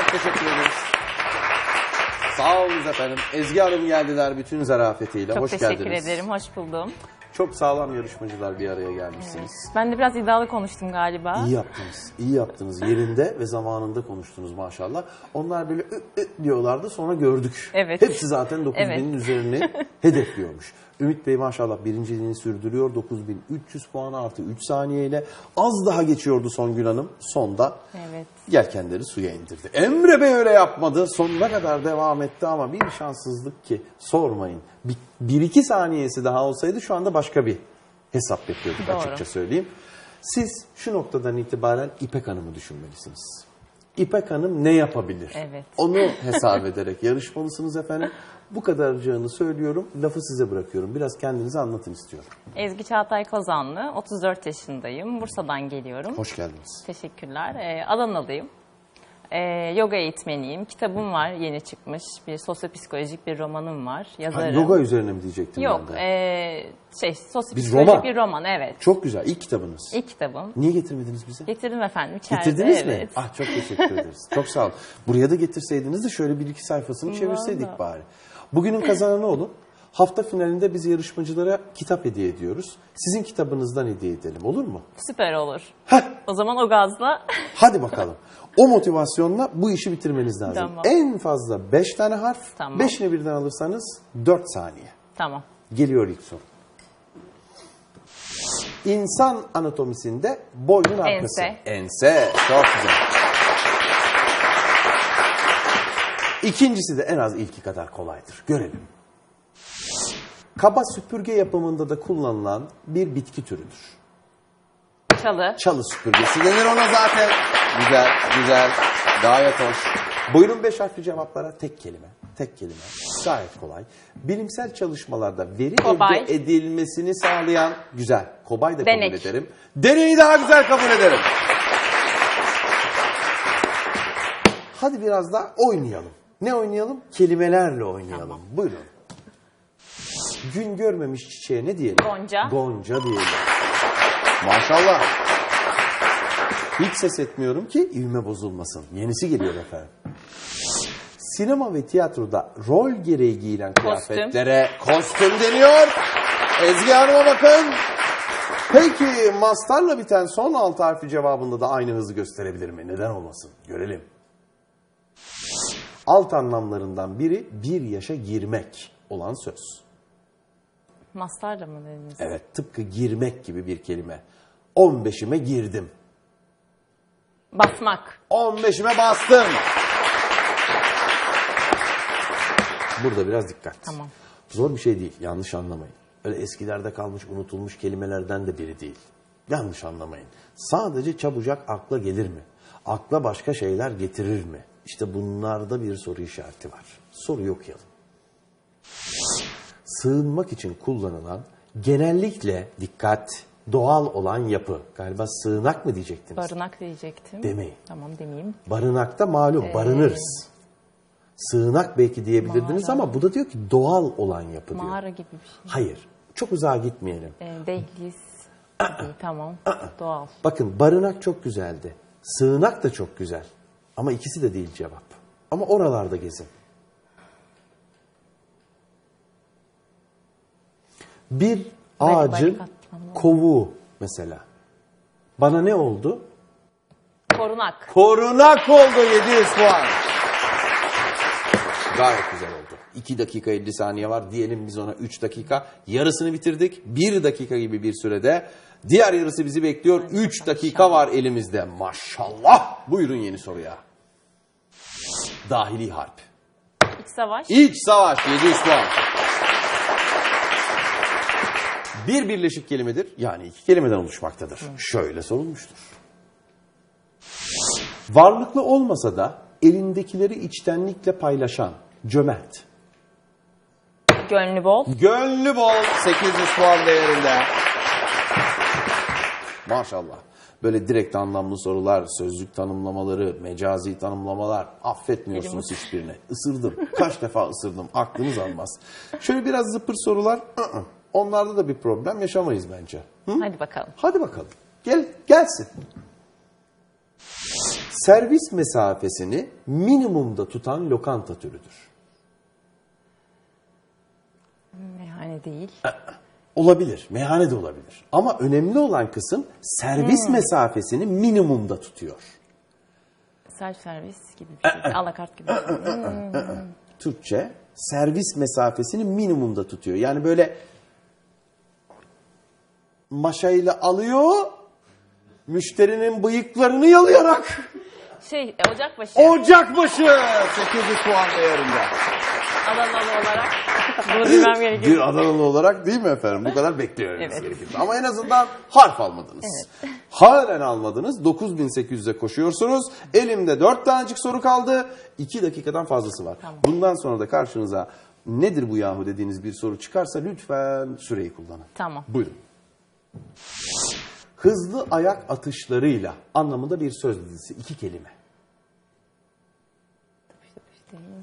Çok teşekkür ederiz. Sağ olun efendim. Ezgi Hanım geldiler bütün zarafetiyle. Çok Hoş teşekkür geldiniz. ederim. Hoş buldum. Çok sağlam yarışmacılar bir araya gelmişsiniz. Evet. Ben de biraz iddialı konuştum galiba. İyi yaptınız. İyi yaptınız. Yerinde ve zamanında konuştunuz maşallah. Onlar böyle ı, ı diyorlardı sonra gördük. Evet. Hepsi zaten 9000'in evet. üzerine hedefliyormuş. Ümit Bey maşallah birinciliğini sürdürüyor. 9300 puan artı 3 saniyeyle. Az daha geçiyordu Songül Hanım. Sonda evet. yelkenleri suya indirdi. Emre Bey öyle yapmadı. Sonuna kadar devam etti ama bir şanssızlık ki sormayın. Bitti 1-2 saniyesi daha olsaydı şu anda başka bir hesap yapıyorduk Doğru. açıkça söyleyeyim. Siz şu noktadan itibaren İpek Hanım'ı düşünmelisiniz. İpek Hanım ne yapabilir? Evet. Onu hesap ederek yarışmalısınız efendim. Bu kadarcığını söylüyorum. Lafı size bırakıyorum. Biraz kendinizi anlatın istiyorum. Ezgi Çağatay Kozanlı, 34 yaşındayım. Bursa'dan geliyorum. Hoş geldiniz. Teşekkürler. Ee, Adanalıyım. Ee, yoga eğitmeniyim. Kitabım var yeni çıkmış. Bir sosyopsikolojik bir romanım var. Ha, Yazarım. yoga üzerine mi diyecektim Yok. ben de? ee, şey Bir sosyopsikolojik roman. bir roman. Evet. Çok güzel. İlk kitabınız. İlk kitabım. Niye getirmediniz bize? Getirdim efendim içeride. Getirdiniz mi? evet. Ah çok teşekkür ederiz. Çok sağ olun. Buraya da getirseydiniz de şöyle bir iki sayfasını çevirseydik bari. Bugünün kazananı olun. Hafta finalinde biz yarışmacılara kitap hediye ediyoruz. Sizin kitabınızdan hediye edelim olur mu? Süper olur. Heh, O zaman o gazla hadi bakalım. O motivasyonla bu işi bitirmeniz lazım. Tamam. En fazla 5 tane harf. Tamam. 5'ini birden alırsanız 4 saniye. tamam. Geliyor ilk soru. İnsan anatomisinde boynun arkası. Ense. Ense. Çok güzel. İkincisi de en az ilki kadar kolaydır. Görelim. Kaba süpürge yapımında da kullanılan bir bitki türüdür. Çalı. Çalı süpürgesi denir ona zaten. Güzel, güzel. Gayet hoş. Buyurun beş harfli cevaplara tek kelime. Tek kelime. Gayet kolay. Bilimsel çalışmalarda veri Kobay. elde edilmesini sağlayan güzel. Kobay da Denek. kabul ederim. Deneyi daha güzel kabul ederim. Hadi biraz daha oynayalım. Ne oynayalım? Kelimelerle oynayalım. Buyurun. Gün görmemiş çiçeğe ne diyelim? Gonca. Gonca diyelim. Maşallah. Hiç ses etmiyorum ki ivme bozulmasın. Yenisi geliyor efendim. Sinema ve tiyatroda rol gereği giyilen Kostüm. kıyafetlere kostüm deniyor. Ezgi Hanım'a bakın. Peki mastarla biten son altı harfi cevabında da aynı hızı gösterebilir mi? Neden olmasın? Görelim. Alt anlamlarından biri bir yaşa girmek olan söz. Mastarla mı dediniz? Evet tıpkı girmek gibi bir kelime. 15'ime girdim. Basmak. 15'ime bastım. Burada biraz dikkat. Tamam. Zor bir şey değil. Yanlış anlamayın. Öyle eskilerde kalmış unutulmuş kelimelerden de biri değil. Yanlış anlamayın. Sadece çabucak akla gelir mi? Akla başka şeyler getirir mi? İşte bunlarda bir soru işareti var. Soruyu okuyalım. Sığınmak için kullanılan genellikle dikkat doğal olan yapı. Galiba sığınak mı diyecektiniz? Barınak diyecektim. Demeyin. Tamam demeyeyim. Barınakta malum Ee, barınırız. Sığınak belki diyebilirdiniz Mağara. ama bu da diyor ki doğal olan yapı diyor. Mağara gibi bir şey. Hayır. Çok uzağa gitmeyelim. Ee, dehliz. gibi, tamam. Doğal. Bakın barınak çok güzeldi. Sığınak da çok güzel. Ama ikisi de değil cevap. Ama oralarda gezin. Bir ağacın kovuğu mesela. Bana ne oldu? Korunak. Korunak oldu 700 puan. Gayet güzel oldu. 2 dakika 50 saniye var. Diyelim biz ona 3 dakika. Yarısını bitirdik. 1 dakika gibi bir sürede. Diğer yarısı bizi bekliyor. 3 dakika var elimizde. Maşallah. Buyurun yeni soruya. Dahili harp. İç savaş. İç savaş 700 puan. Bir birleşik kelimedir. Yani iki kelimeden oluşmaktadır. Şöyle sorulmuştur. Varlıklı olmasa da elindekileri içtenlikle paylaşan, cömert. Gönlü bol. Gönlü bol 800 puan değerinde. Maşallah. Böyle direkt anlamlı sorular, sözlük tanımlamaları, mecazi tanımlamalar affetmiyorsunuz hiçbirini. Isırdım. Kaç defa ısırdım. Aklınız almaz. Şöyle biraz zıpır sorular. ı-ı. Onlarda da bir problem yaşamayız bence. Hı? Hadi bakalım. Hadi bakalım. Gel gelsin. servis mesafesini minimumda tutan lokanta türüdür. Meyhane değil. Olabilir, meyhane de olabilir. Ama önemli olan kısım servis mesafesini minimumda tutuyor. Self servis gibi bir şey. Alakart gibi. şey. Türkçe servis mesafesini minimumda tutuyor. Yani böyle maşayla alıyor, müşterinin bıyıklarını yalayarak Şey, e, Ocakbaşı. Ocakbaşı 800 puan değerinde. Adanalı olarak. Bunu bilmem gerekiyor. Bir Adanalı olarak değil mi efendim? Bu kadar bekliyoruz. Evet. gerekir. Ama en azından harf almadınız. Halen almadınız. 9800'e koşuyorsunuz. Elimde 4 tanecik soru kaldı. 2 dakikadan fazlası var. Bundan sonra da karşınıza nedir bu yahu dediğiniz bir soru çıkarsa lütfen süreyi kullanın. Tamam. Buyurun. Hızlı ayak atışlarıyla anlamında bir söz dizisi. iki kelime.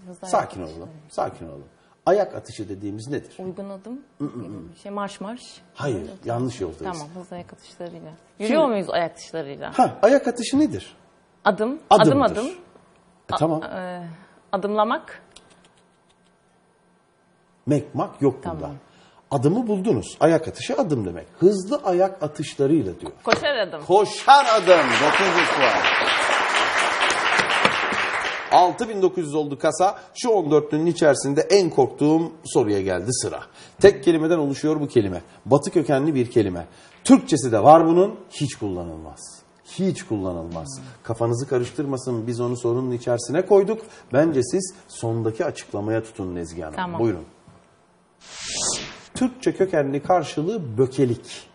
Hızlı Sakin olalım. Sakin olalım. Ayak atışı dediğimiz nedir? Uygun adım. gibi bir şey marş marş. Hayır, yanlış yoldayız. Tamam hızlı ayak atışlarıyla. Yürüyor muyuz ayak atışlarıyla? Ha, ayak atışı nedir? Adım, adım Adımdır. adım. E, tamam. Adımlamak. Mekmak yok bunda. Tamam. Adımı buldunuz. Ayak atışı adım demek. Hızlı ayak atışlarıyla diyor. Koşar adım. Koşar adım. 900 puan. 6900 oldu kasa. Şu 14'ünün içerisinde en korktuğum soruya geldi sıra. Tek kelimeden oluşuyor bu kelime. Batı kökenli bir kelime. Türkçesi de var bunun. Hiç kullanılmaz. Hiç kullanılmaz. Kafanızı karıştırmasın. Biz onu sorunun içerisine koyduk. Bence siz sondaki açıklamaya tutun Nezgi Hanım. Tamam. Buyurun. Türkçe kökenli karşılığı bökelik.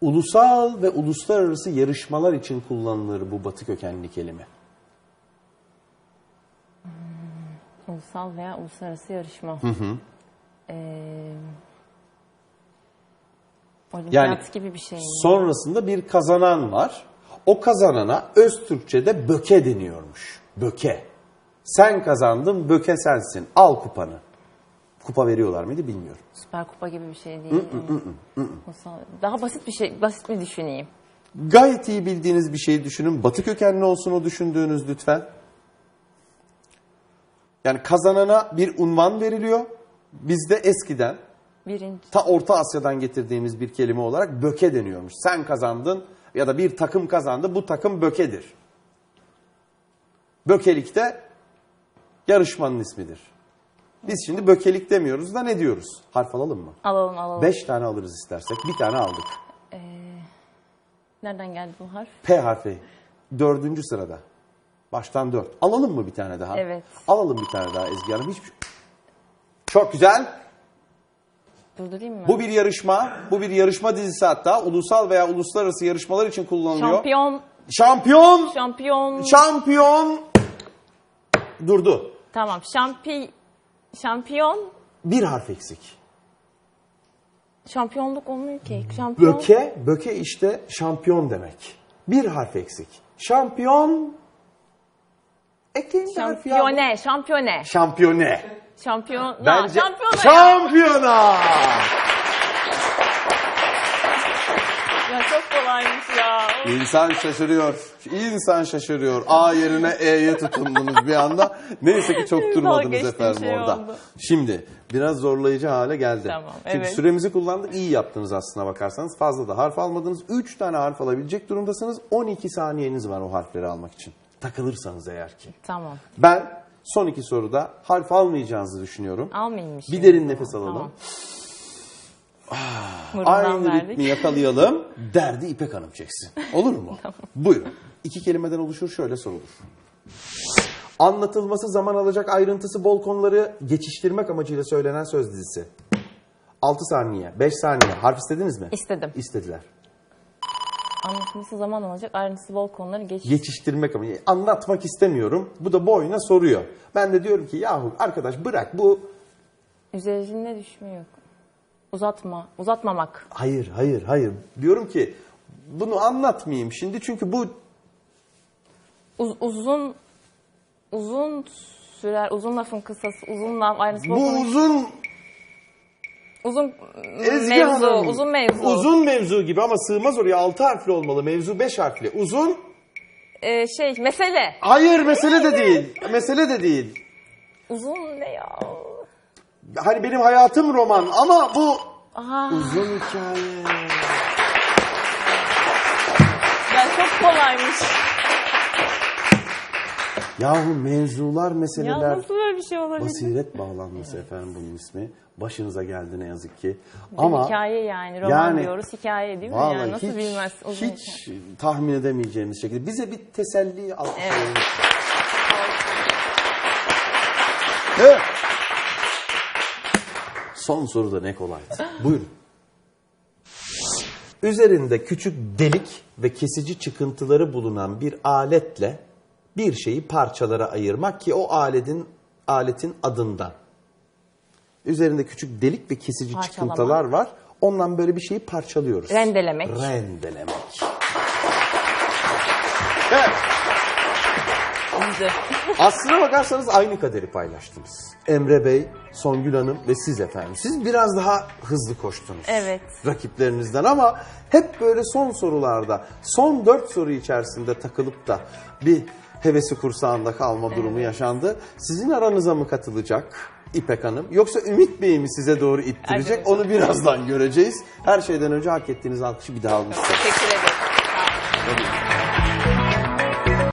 Ulusal ve uluslararası yarışmalar için kullanılır bu batı kökenli kelime. Ulusal veya uluslararası yarışma. Hı hı. Ee, olimpiyat Yani gibi bir şey mi? Sonrasında bir kazanan var. O kazanana öz Türkçe'de böke deniyormuş. Böke. Sen kazandın, böke sensin. Al kupanı. Kupa veriyorlar mıydı bilmiyorum. Süper kupa gibi bir şey değil. Daha basit bir şey, basit bir düşüneyim. Gayet iyi bildiğiniz bir şeyi düşünün. Batı kökenli olsun o düşündüğünüz lütfen. Yani kazanana bir unvan veriliyor. Bizde eskiden Birinci, ta Orta Asya'dan getirdiğimiz bir kelime olarak böke deniyormuş. Sen kazandın ya da bir takım kazandı bu takım bökedir. Bökelik de yarışmanın ismidir. Biz şimdi bökelik demiyoruz da ne diyoruz? Harf alalım mı? alalım alalım. Beş tane alırız istersek. Bir tane aldık. Nereden geldi bu harf? P harfi. Dördüncü sırada. Baştan dört. Alalım mı bir tane daha? Evet. Alalım bir tane daha Ezgi Hanım. Hiçbir... Çok güzel. Durdurayım mı? Bu bir yarışma. Bu bir yarışma dizisi hatta. Ulusal veya uluslararası yarışmalar için kullanılıyor. Şampiyon, Şampiyon. şampiyon. Şampiyon. Durdu. tamam, şampi, şampiyon. Bir harf eksik. Şampiyonluk olmuyor ki. Şampiyon. Böke, böke işte şampiyon demek. Bir harf eksik. Şampiyon. Ekleyin bir harf ya. Şampiyone, şampiyone. Şampiyone. Şampiyon, Bence şampiyona şampiyona. Ya. Çok kolaymış ya. İnsan şaşırıyor. İnsan şaşırıyor. A yerine E'ye tutundunuz bir anda. Neyse ki çok durmadınız geçtiğim efendim şey orada. oldu. Şimdi biraz zorlayıcı hale geldi. Tamam, Çünkü evet. süremizi kullandık. iyi yaptınız aslına bakarsanız. Fazla da harf almadınız. 3 tane harf alabilecek durumdasınız. 12 saniyeniz var o harfleri almak için. Takılırsanız eğer ki. Tamam. Ben son iki soruda harf almayacağınızı düşünüyorum. Almayayım Bir derin nefes alalım. Tamam. Mırıldan Aynı verdik. ritmi yakalayalım. Derdi İpek Hanım çeksin. Olur mu? Buyurun. İki kelimeden oluşur şöyle sorulur. Anlatılması zaman alacak ayrıntısı bol konuları geçiştirmek amacıyla söylenen söz dizisi. 6 saniye, 5 saniye. Harf istediniz mi? İstedim. İstediler. Anlatılması zaman alacak ayrıntısı bol konuları geç. Geçiştirmek amacıyla. Anlatmak istemiyorum. Bu da boyuna soruyor. Ben de diyorum ki yahu arkadaş bırak bu... Üzerine düşmüyor. Uzatma, uzatmamak. Hayır, hayır, hayır. Diyorum ki bunu anlatmayayım şimdi çünkü bu Uz- uzun uzun sürer, uzun lafın kısası, uzun laf ayrıntısı bol bu konu. uzun Uzun Ezgi mevzu, Hanım, uzun mevzu. Uzun mevzu gibi ama sığmaz oraya 6 harfli olmalı. Mevzu 5 harfli. Uzun e, şey mesele. Hayır mesele de değil. Mesele de değil. Uzun ne ya? Hani benim hayatım roman ama bu Aa, uzun hikaye. ya çok kolaymış. Yahu mevzular, Ya meseleler, nasıl böyle bir şey olabilir? basiret bağlanması efendim bunun ismi. Başınıza geldi ne yazık ki. Bir Ama hikaye yani roman yani- diyoruz hikaye değil mi? vallahi yani nasıl hiç, bilmez uzun hiç tahmin edemeyeceğimiz şekilde bize bir teselli alkışlayın. Evet. Evet. Son soru da ne kolaydı. Buyurun. Üzerinde küçük delik ve kesici çıkıntıları bulunan bir aletle bir şeyi parçalara ayırmak ki o aletin aletin adından. Üzerinde küçük delik ve kesici Parçalama. çıkıntılar var. Ondan böyle bir şeyi parçalıyoruz. Rendelemek. Rendelemek. Evet. Güzel. Aslına bakarsanız aynı kaderi paylaştınız. Emre Bey, Songül Hanım ve siz efendim. Siz biraz daha hızlı koştunuz. Evet. Rakiplerinizden ama hep böyle son sorularda, son dört soru içerisinde takılıp da bir hevesi kursağında kalma durumu yaşandı. Sizin aranıza mı katılacak İpek Hanım yoksa Ümit Bey mi size doğru ittirecek Hadi onu birazdan göreceğiz. Her şeyden önce hak ettiğiniz alkışı bir daha almışsınız. Teşekkür ederim. Sağ olun.